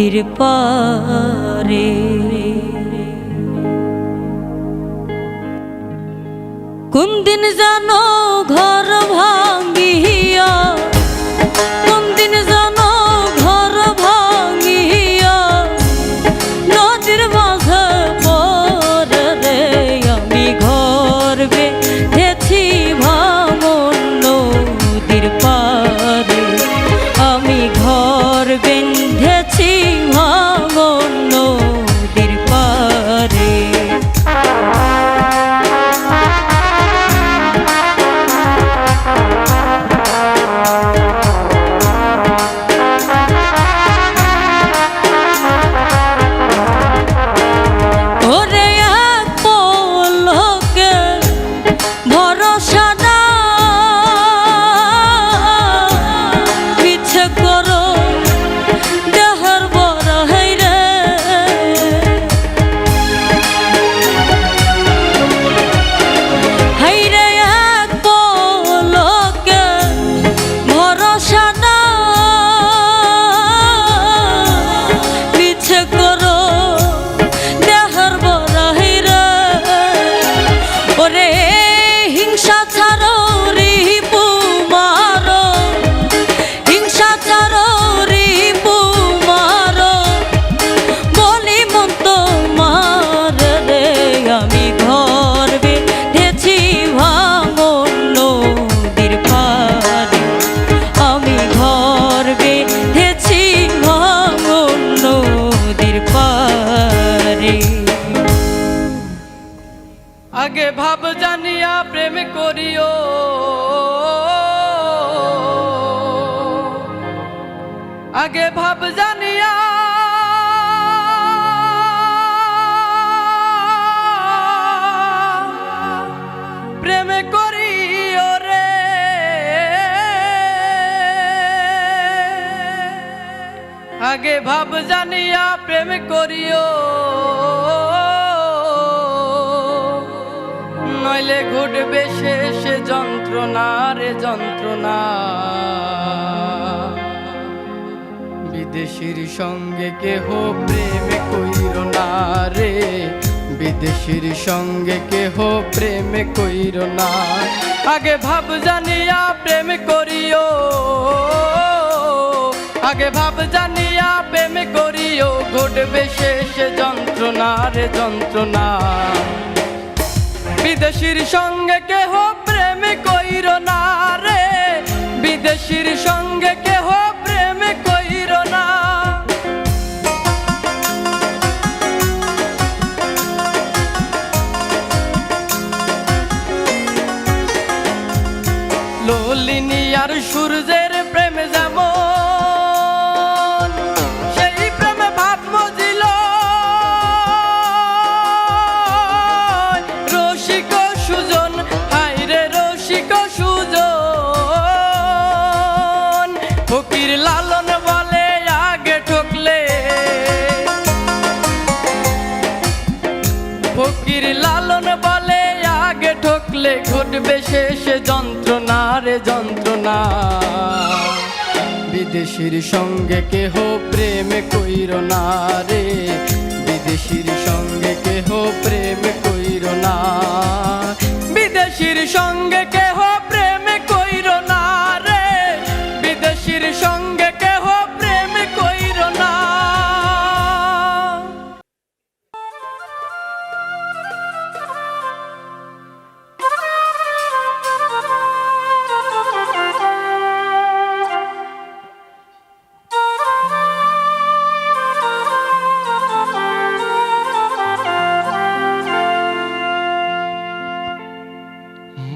নদীর পারে। কোন দিন জানো ঘর ভাঙ্গিয়া আগে ভাব জানিয়া। আগে ভাব জানিয়া প্রেম করিও। নইলে ঘুটবে শেষ যন্ত্রণা যন্ত্রণা। বিদেশির সঙ্গে কেহ প্রেম কইর না রে। বিদেশির সঙ্গে কেহ প্রেম কইর না। আগে ভাব জানিয়া প্রেম করিও। আগে ভাব জানিয়া প্রেম করিও। ঘটবে শেষ যন্ত্রণা রে যন্ত্রণা। বিদেশির সঙ্গে কেহ ললিনী আর সূর্যের প্রেম যেমন, সেই প্রেমে ভাব মজিল। রসিক সুজন হাইরে রসিক সুজন, ফকির লালন বলে আগে ঠকলে। ফকির লালন বলে আগে ঠকলে, ঘটবে শেষ যন্ত্রণা রে যন্ত্রণা। বিদেশির সঙ্গে কেহ প্রেম কইর না রে। বিদেশির সঙ্গে কেহ প্রেম কইর না। বিদেশির সঙ্গে কেহ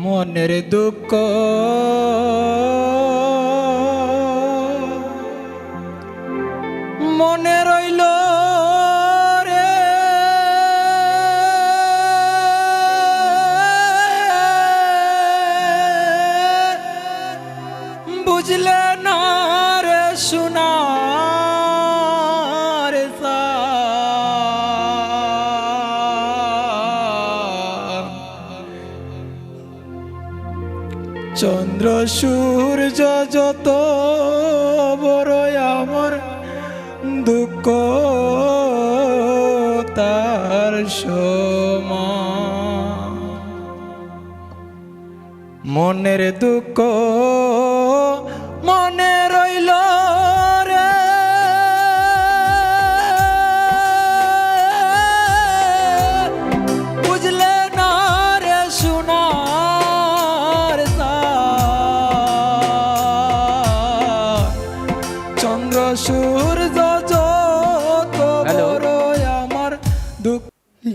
মনের দুঃখ। মনে রইল রে। বুঝলে না বড় আমার দুঃখ তার মনের দুঃখ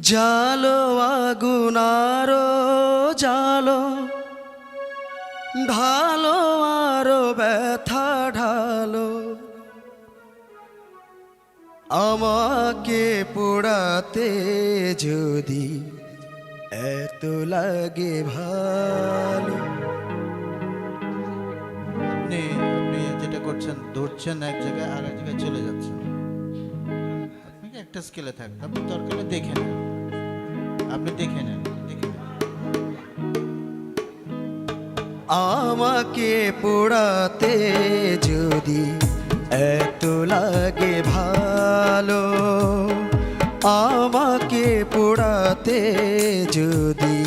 জালো আগুনারো জালো, ঢালো আরও ব্যথা ঢালো। আমাকে পোড়াতে যদি এত লাগে ভালো। আপনি যেটা করছেন, ধরছেন এক জায়গায় আর এক জায়গায় চলে যাচ্ছেন। একটা স্কেলে থাকতে আপনি দরকার দেখে নেন। আপনি দেখে নেন আমাকে পোড়াতে যদি এত লাগে ভালো, আমাকে পোড়াতে যদি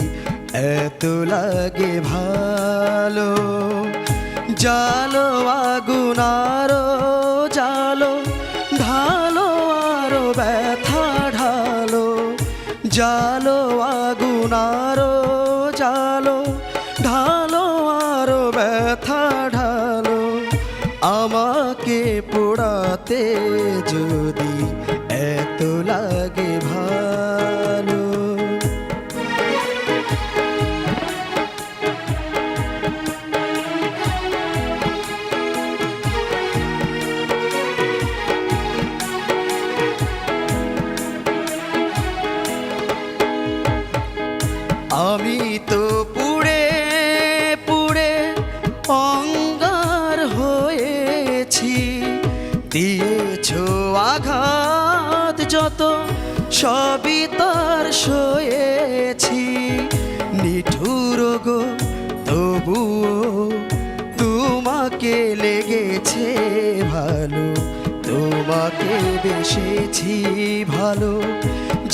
এত লাগে ভালো, জালো আগুন যদি এত লাগে ভালো। আমি তো সবই তার সয়েছি। নিঠুর গো, তবুও তোমাকে লেগেছে ভালো, তোমাকে বেসেছি ভালো।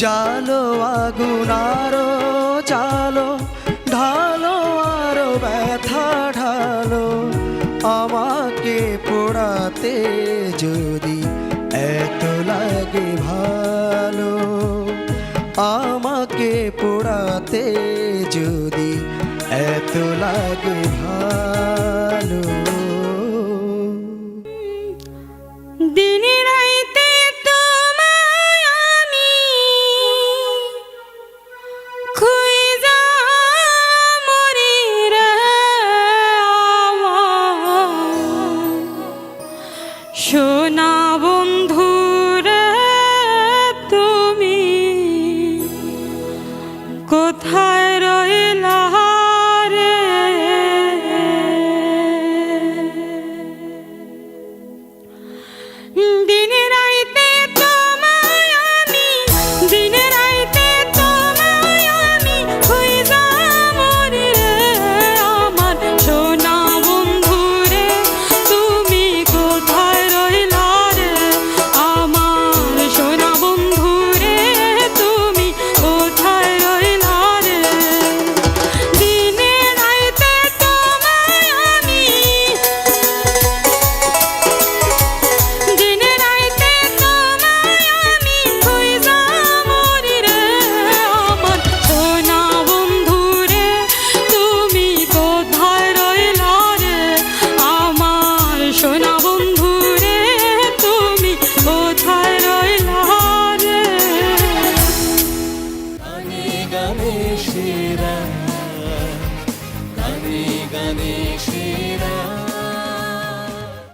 জালো আগুন আরও জালো ঢালো আরও ব্যথা ঢালো, আমাকে পোড়াতে যদি পোড়াতে যদি এত লাগে